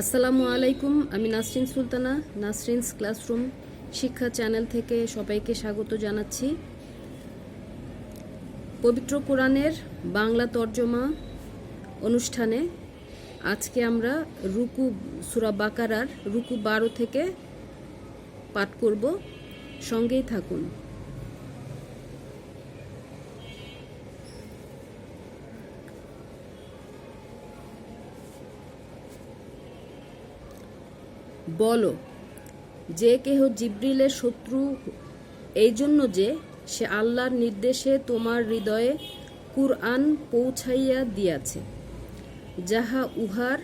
আসসালামু আলাইকুম, আমি নাসরিন সুলতানা, নাসরিনস ক্লাসরুম শিক্ষা চ্যানেল থেকে সবাইকে স্বাগত জানাচ্ছি। পবিত্র কোরআনের বাংলা তর্জমা অনুষ্ঠানে আজকে আমরা রুকু, সুরা বাকারার রুকু বারো থেকে পাঠ করব। সঙ্গেই থাকুন। বলো, যে কেহ জিব্রিলের শত্রু, এই জন্য যে সে আল্লাহর নির্দেশে তোমার হৃদয়ে কুরআন পৌঁছাইয়া দিয়াছে, যাহা উহার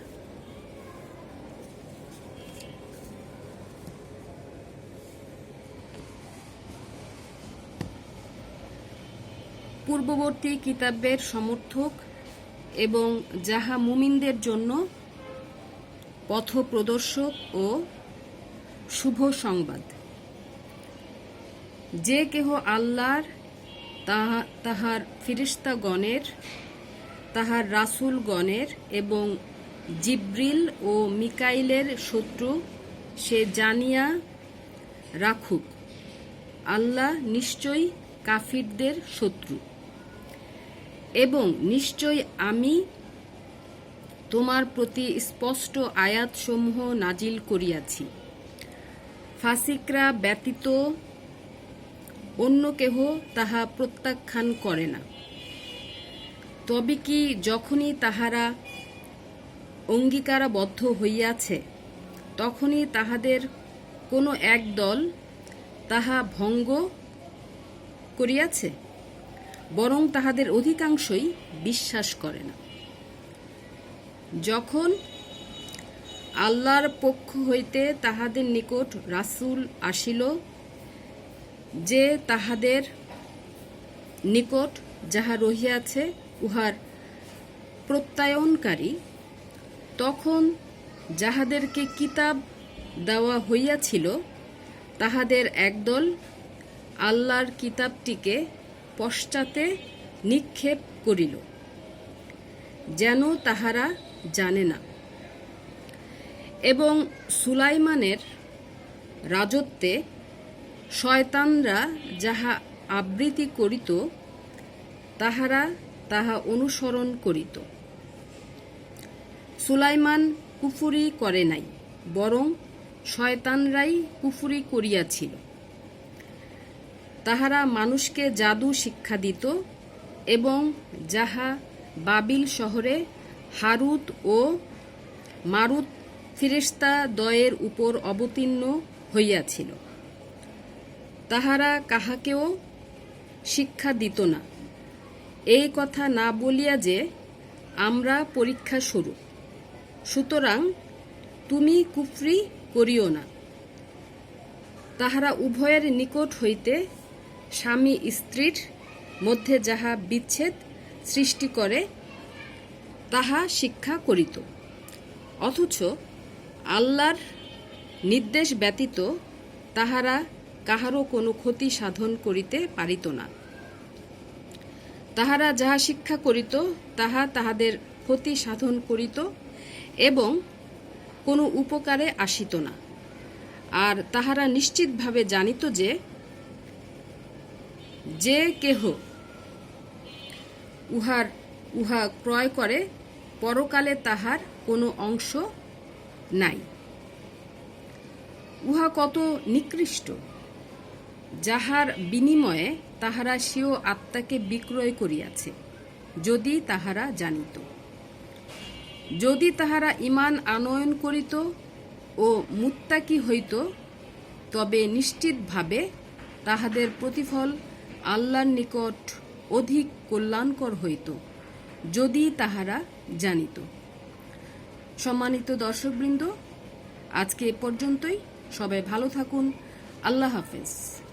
পূর্ববর্তী কিতাবের সমর্থক এবং যাহা মুমিনদের জন্য পথপ্রদর্শক ও শুভ সংবাদ। যে কেহ আল্লাহর, তাহা- তাহার ফিরিস্তাগণের, তাহার রাসূলগণের এবং জিব্রিল ও মিকাইলের শত্রু সে জানিয়া রাখুক। আল্লাহ নিশ্চয়ই কাফিরদের শত্রু। এবং নিশ্চয় আমি তোমার প্রতি স্পষ্ট আয়াতসমূহ নাজিল করিয়াছি। ফাসিকরা ব্যতীত অন্য কেহ তাহা প্রত্যাখ্যান করে না। তবে কি যখনই তাহারা অঙ্গীকারাবদ্ধ হইয়াছে, তখনই তাহাদের কোনো এক দল তাহা ভঙ্গ করিয়াছে, বরং তাহাদের অধিকাংশই বিশ্বাস করে না। যখন আল্লাহর পক্ষ হইতে তাহাদের নিকট রাসূল আসিল, যে তাহাদের নিকট যাহা রহিয়াছে উহার প্রত্যয়নকারী, তখন যাহাদেরকে কিতাব দেওয়া হইয়াছিল, তাহাদের একদল আল্লাহর কিতাবটিকে পশ্চাতে নিক্ষেপ করিল, যেন তাহারা জানে না। এবং সুলাইমানের রাজত্বে শয়তানরা যাহা আবৃত্তি করিত, তাহারা তাহা অনুসরণ করিত। সুলাইমান কুফুরি করে নাই, বরং শয়তানরাই কুফুরি করিয়াছিল। তাহারা মানুষকে জাদু শিক্ষা দিত এবং যাহা বাবিল শহরে হারুত ও মারুত ফিরিস্তা দয়ের উপর অবতীর্ণ হইয়াছিল। তাহারা কাহাকেও শিক্ষা দিত না। এই কথা না বলিয়া যে আমরা পরীক্ষা শুরু। সুতরাং তুমি কুফরি করিও না। তাহারা উভয়ের নিকট হইতে স্বামী স্ত্রীর মধ্যে যাহা বিচ্ছেদ সৃষ্টি করে তাহা শিক্ষা করিত। অথচ আল্লাহর নির্দেশ ব্যতীত তাহারা কাহারও কোনো ক্ষতি সাধন করিতে পারিত না। তাহারা যাহা শিক্ষা করিত, তাহা তাহাদের ক্ষতি সাধন করিত এবং কোনো উপকারে আসিত না। আর তাহারা নিশ্চিতভাবে জানিত যে যে কেহ উহার উহা ক্রয় করে, পরকালে তাহার কোনো অংশ নাই। উহা কত নিকৃষ্ট। যাহার বিনিময়ে তাহারা স্বীয় আত্মাকে বিক্রয় করিয়াছে, যদি তাহারা জানিত। যদি তাহারা ইমান আনয়ন করিত ও মুত্তাকি হইত, তবে নিশ্চিতভাবে তাহাদের প্রতিফল আল্লাহর নিকট অধিক কল্যাণকর হইত। যদি তাহারা জানিত। সম্মানিত দর্শকবৃন্দ আজকে এ পর্যন্তই। সবাই ভালো থাকুন। আল্লাহ হাফেজ।